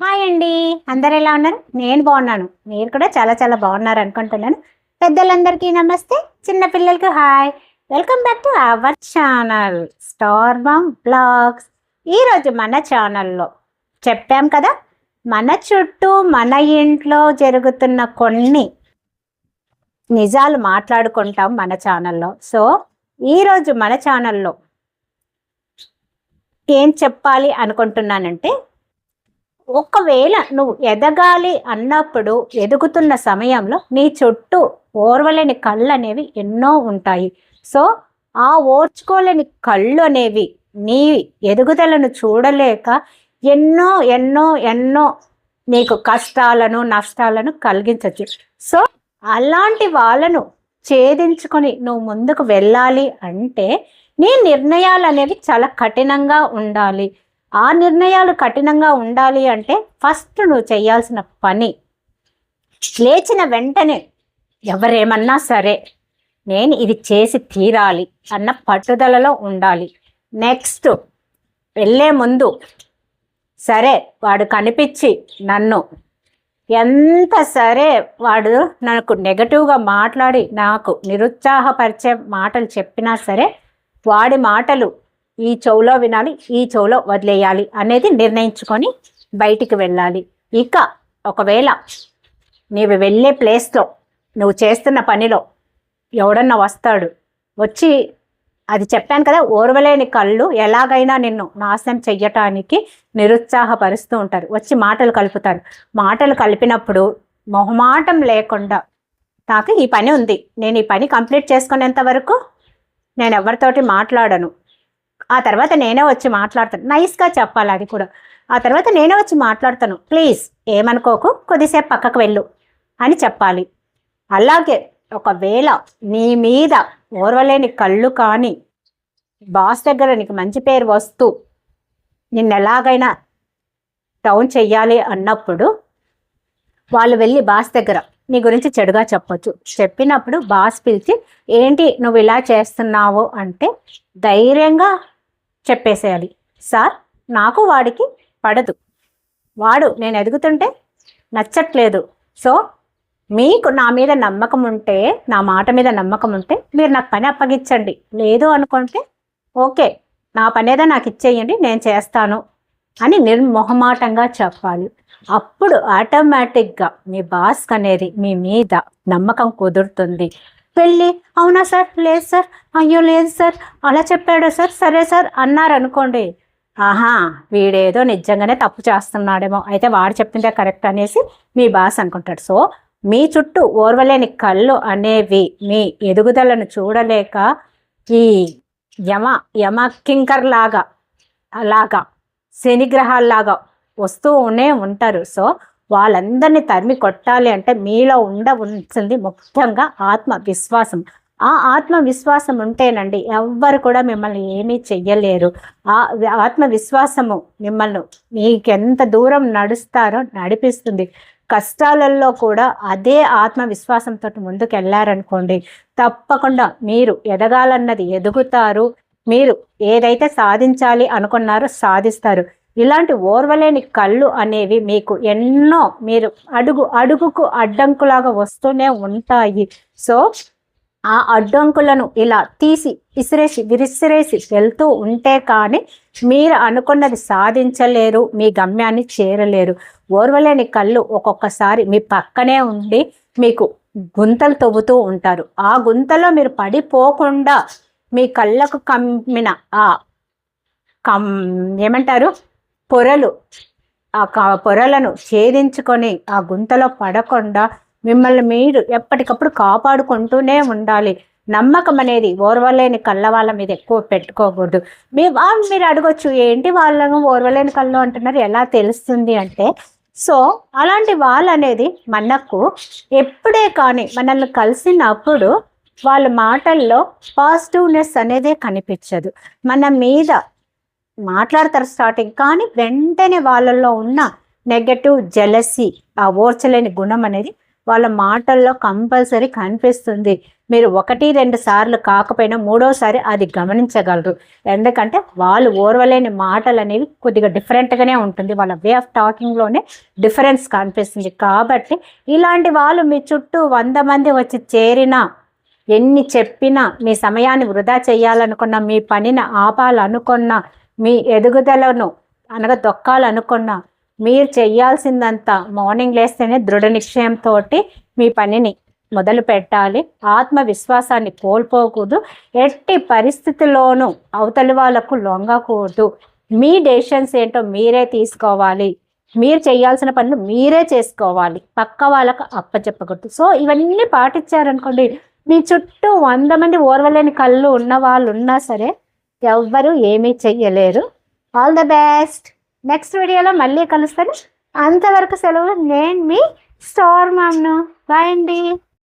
Hi అండి. అందరు ఎలా ఉన్నారు? నేను బాగున్నాను. మీరు కూడా చాలా చాలా బాగున్నారు అనుకుంటున్నాను. పెద్దలందరికీ నమస్తే. చిన్నపిల్లలకి hi. Welcome back to our channel Star Bam Blogs. ఈరోజు మన ఛానల్లో చెప్పాం కదా మన చుట్టూ మన ఇంట్లో జరుగుతున్న కొన్ని నిజాలు మాట్లాడుకుంటాం మన ఛానల్లో. సో ఈరోజు మన ఛానల్లో ఏం చెప్పాలి అనుకుంటున్నానంటే ఒకవేళ నువ్వు ఎదగాలి అన్నప్పుడు ఎదుగుతున్న సమయంలో నీ చుట్టూ ఓర్వలేని కళ్ళు అనేవి ఎన్నో ఉంటాయి. సో ఆ ఓర్చుకోలేని కళ్ళు అనేవి నీ ఎదుగుదలను చూడలేక ఎన్నో ఎన్నో ఎన్నో నీకు కష్టాలను నష్టాలను కలిగించవచ్చు సో అలాంటి వాళ్ళను ఛేదించుకొని నువ్వు ముందుకు వెళ్ళాలి అంటే నీ నిర్ణయాలు అనేవి చాలా కఠినంగా ఉండాలి. ఆ నిర్ణయాలు కఠినంగా ఉండాలి అంటే ఫస్ట్ నువ్వు చేయాల్సిన పని. లేచిన వెంటనే ఎవరేమన్నా సరే నేను ఇది చేసి తీరాలి అన్న పట్టుదలలో ఉండాలి. నెక్స్ట్ వెళ్ళే ముందు సరే వాడు కనిపించి నన్ను ఎంత సరే వాడు నాకు నెగటివ్గా మాట్లాడి నాకు నిరుత్సాహపరిచే మాటలు చెప్పినా సరే వాడి మాటలు ఈ చెవులో వినాలి ఈ చెవులో వదిలేయాలి అనేది నిర్ణయించుకొని బయటికి వెళ్ళాలి. ఇక ఒకవేళ నీవు వెళ్ళే ప్లేస్లో నువ్వు చేస్తున్న పనిలో ఎవడన్నా వస్తాడు వచ్చి అది చెప్పాను కదా ఓర్వలేని కళ్ళు ఎలాగైనా నిన్ను నాశనం చెయ్యటానికి నిరుత్సాహపరుస్తూ ఉంటారు. వచ్చి మాటలు కలుపుతారు. మాటలు కలిపినప్పుడు మొహమాటం లేకుండా నాకు ఈ పని ఉంది నేను ఈ పని కంప్లీట్ చేసుకునేంత వరకు నేను ఎవరితోటి మాట్లాడను. ఆ తర్వాత నేనే వచ్చి మాట్లాడతాను. నైస్గా చెప్పాలి అది కూడా. ఆ తర్వాత నేనే వచ్చి మాట్లాడతాను. ప్లీజ్ ఏమనుకోకు? కొద్దిసేపు పక్కకు వెళ్ళు అని చెప్పాలి. అలాగే ఒకవేళ నీ మీద ఓర్వలేని కళ్ళు కానీ బాస్ దగ్గర నీకు మంచి పేరు వస్తూ నిన్ను ఎలాగైనా డౌన్ చెయ్యాలి అన్నప్పుడు వాళ్ళు వెళ్ళి బాస్ దగ్గర నీ గురించి చెడుగా చెప్పొచ్చు. చెప్పినప్పుడు బాస్ పిలిచి ఏంటి నువ్వు ఇలా చేస్తున్నావు? అంటే ధైర్యంగా చెప్పేసేయాలి. సార్ నాకు వాడికి పడదు. వాడు నేను ఎదుగుతుంటే నచ్చట్లేదు. సో మీకు నా మీద నమ్మకం ఉంటే నా మాట మీద నమ్మకం ఉంటే మీరు నాకు పని అప్పగించండి. లేదు అనుకుంటే ఓకే నా పని ఏదో నాకు ఇచ్చేయండి నేను చేస్తాను అని నిర్మొహమాటంగా చెప్పాలి. అప్పుడు ఆటోమేటిక్గా మీ బాస్ అనేది మీ మీద నమ్మకం కుదురుతుంది. వెళ్ళి అవునా సార్? లేదు సార్. అయ్యో లేదు సార్. అలా చెప్పాడు సార్. సరే సార్ అన్నారనుకోండి. ఆహా వీడేదో నిజంగానే తప్పు చేస్తున్నాడేమో. అయితే వాడు చెప్పిందే కరెక్ట్ అనేసి మీ బాస్ అనుకుంటాడు. సో మీ చుట్టూ ఓర్వలేని కళ్ళు అనేవి మీ ఎదుగుదలను చూడలేక ఈ యమ యమ కింకర్ లాగా అలాగా శనిగ్రహాల్లాగా వస్తూనే ఉంటారు. సో వాళ్ళందరినీ తరిమి కొట్టాలి అంటే మీలో ఉండవలసింది ముఖ్యంగా ఆత్మవిశ్వాసం. ఆ ఆత్మవిశ్వాసం ఉంటేనండి ఎవ్వరు కూడా మిమ్మల్ని ఏమీ చెయ్యలేరు. ఆ ఆత్మవిశ్వాసము మిమ్మల్ని మీకు ఎంత దూరం నడుస్తారో నడిపిస్తుంది. కష్టాలలో కూడా అదే ఆత్మవిశ్వాసంతో ముందుకు వెళ్ళారనుకోండి తప్పకుండా మీరు ఎదగాలన్నది ఎదుగుతారు. మీరు ఏదైతే సాధించాలి అనుకున్నారో సాధిస్తారు. ఇలాంటి ఓర్వలేని కళ్ళు అనేవి మీకు ఎన్నో మీరు అడుగు అడుగుకు అడ్డంకులాగా వస్తూనే ఉంటాయి. సో ఆ అడ్డంకులను ఇలా తీసి విసిరేసి విరిసిరేసి వెళ్తూ ఉంటే కానీ మీరు అనుకున్నది సాధించలేరు మీ గమ్యాన్ని చేరలేరు. ఓర్వలేని కళ్ళు ఒక్కొక్కసారి మీ పక్కనే ఉండి మీకు గుంతలు తవ్వుతూ ఉంటారు. ఆ గుంతలో మీరు పడిపోకుండా మీ కళ్ళకు కమ్మిన ఆ కమ్ ఏమంటారు? పొరలు. ఆ పొరలను ఛేదించుకొని ఆ గుంతలో పడకుండా మిమ్మల్ని మీరు ఎప్పటికప్పుడు కాపాడుకుంటూనే ఉండాలి. నమ్మకం అనేది ఓర్వలేని కళ్ళ వాళ్ళ మీద ఎక్కువ పెట్టుకోకూడదు. మీ మీరు అడగొచ్చు ఏంటి వాళ్ళను ఓర్వలేని కళ్ళు? అంటున్నారు. ఎలా తెలుస్తుంది అంటే సో అలాంటి వాళ్ళు అనేది మనకు ఎప్పుడే కానీ మనల్ని కలిసినప్పుడు వాళ్ళ మాటల్లో పాజిటివ్నెస్ అనేదే కనిపించదు. మన మీద మాట్లాడతారు స్టార్టింగ్ కానీ వెంటనే వాళ్ళల్లో ఉన్న నెగటివ్ జెలసీ ఆ ఓర్చలేని గుణం అనేది వాళ్ళ మాటల్లో కంపల్సరీ కనిపిస్తుంది. మీరు ఒకటి రెండు సార్లు కాకపోయినా మూడోసారి అది గమనించగలరు. ఎందుకంటే వాళ్ళు ఓర్వలేని మాటలు అనేవి కొద్దిగా డిఫరెంట్గానే ఉంటుంది. వాళ్ళ వే ఆఫ్ టాకింగ్లోనే డిఫరెన్స్ కనిపిస్తుంది. కాబట్టి ఇలాంటి వాళ్ళు మీ చుట్టూ వంద మంది వచ్చి చేరినా ఎన్ని చెప్పినా మీ సమయాన్ని వృధా చేయాలనుకున్నా మీ పనిని ఆపాలనుకున్నా మీ ఎదుగుదలను అనగా దొక్కాలనుకున్నా మీరు చేయాల్సిందంతా మార్నింగ్ లేస్తేనే దృఢ నిశ్చయంతో మీ పనిని మొదలు పెట్టాలి. ఆత్మవిశ్వాసాన్ని కోల్పోకూడదు. ఎట్టి పరిస్థితుల్లోనూ అవతలి వాళ్ళకు లొంగకూడదు. మీ డెసిషన్స్ ఏంటో మీరే తీసుకోవాలి. మీరు చేయాల్సిన పనులు మీరే చేసుకోవాలి. పక్క వాళ్ళకు అప్పచెప్పకూడదు. సో ఇవన్నీ పాటించారనుకోండి మీ చుట్టూ వంద మంది ఓర్వలేని కళ్ళు ఉన్న వాళ్ళు ఉన్నా సరే ఎవ్వరూ ఏమీ చెయ్యలేరు. ఆల్ ద బెస్ట్ నెక్స్ట్ వీడియోలో మళ్ళీ కలుస్తాను. అంతవరకు సెలవు. నేను మీ స్టార్ మామ్ను. బాయ్ అండి.